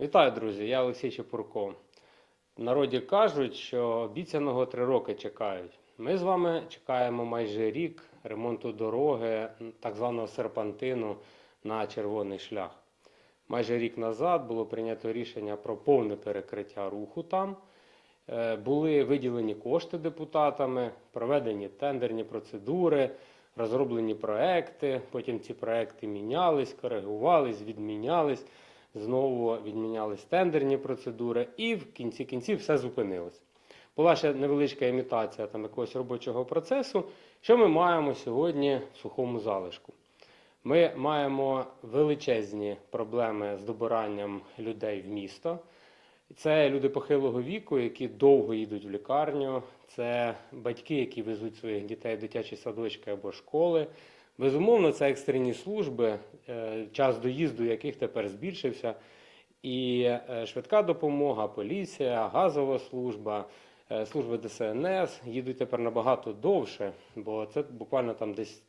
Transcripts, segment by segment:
Вітаю, друзі! Я Олексій Чепурко. В народі кажуть, що обіцяного три роки чекають. Ми з вами чекаємо майже рік ремонту дороги, так званого серпантину на червоний шлях. Майже рік назад було прийнято рішення про повне перекриття руху там. Е, Були виділені кошти депутатами, проведені тендерні процедури, розроблені проекти. Потім ці проекти мінялись, коригувались, відмінялись. Знову відмінялись тендерні процедури, і в кінці кінців все зупинилось. Була ще невеличка імітація там якогось робочого процесу. Що ми маємо сьогодні в сухому залишку? Ми маємо величезні проблеми з добиранням людей в місто. Це люди похилого віку, які довго їдуть в лікарню. Це батьки, які везуть своїх дітей в дитячі садочки або школи. Безумовно, це екстрені служби, е, час доїзду яких тепер збільшився. І е, швидка допомога, поліція, газова служба, служби ДСНС їдуть тепер набагато довше, бо це буквально там десь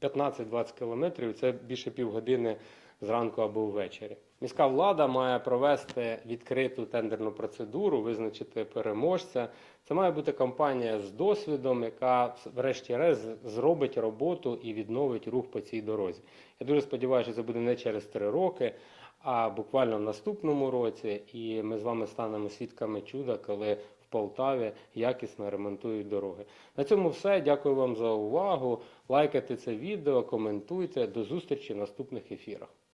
15-20 кілометрів, це більше півгодини зранку або ввечері. Міська влада має провести відкриту тендерну процедуру, визначити переможця. Це має бути компанія з досвідом, яка врешті-решт зробить роботу і відновить рух по цій дорозі. Я дуже сподіваюся, що це буде не через три роки, а буквально в наступному році. І ми з вами станемо свідками чуда, коли Полтаві якісно ремонтують дороги. На цьому все. Дякую вам за увагу. Лайкайте це відео, коментуйте. До зустрічі в наступних ефірах.